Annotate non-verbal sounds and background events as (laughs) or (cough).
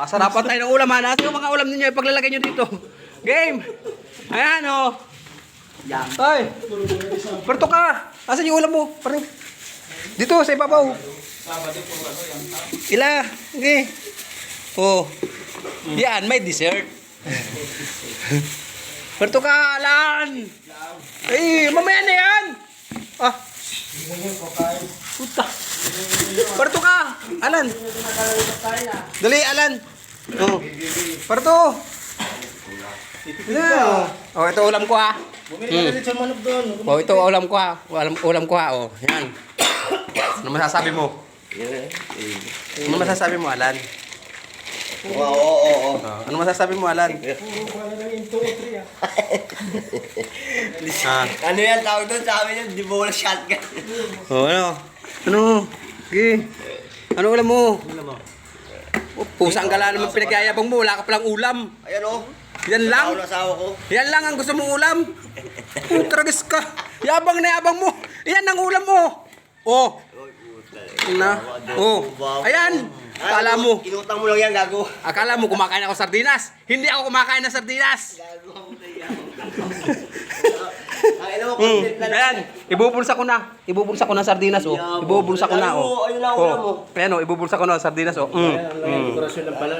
Pasarapan tayo ng ulam ha. Nasa yung mga ulam ninyo, ipaglalagay nyo dito. Game! Ayan o. Yan. Ay! Perto ka! Asan yung ulam mo? Pare. Dito, sa ibabaw. Ila. Okay. Oh. Yan, may dessert. Perto ka, Alan! Ay, mamaya na yan! Ah. Puta. Perto Alan. Dali, Alan. Oh. Perto. Yeah. Oh, ito ulam ko ha. Bumili ka rin sa manok doon. Oh, ito ulam ko ha. Ulam, ulam ko ha. Oh, yan. Ano masasabi mo? Ano masasabi mo, Alan? Oo, oo, oo. oo. Oh, ano masasabi mo, Alan? (laughs) ah. Ano yan tawag doon sa amin yun? Di ba wala shotgun? Oh, ano? Ano? Sige. Ano ulam mo? Oh, pusang gala naman pinagyayabang mo. Wala ka palang ulam. Ayan o. Yan lang. Tao ng asawa ko. Yan lang ang gusto mong ulam. Oh, tragis ka. Yabang na yabang mo. Yan ang ulam mo. Oh. Na. Oh. Ayan. Akala mo. Inutang mo lang yan, gago. Akala mo kumakain ako sardinas. Hindi ako kumakain ng sardinas. Gago (laughs) Ang Hmm. content na lang. Ayan. Ibubulsa ko na. Ibubulsa ko ng sardinas oh. Ibubulsa ko na oh. Ayun lang, ulam mo. Oh. Ayan oh, ibubulsa ko na sardinas oh. Mm. Dekorasyon lang pala.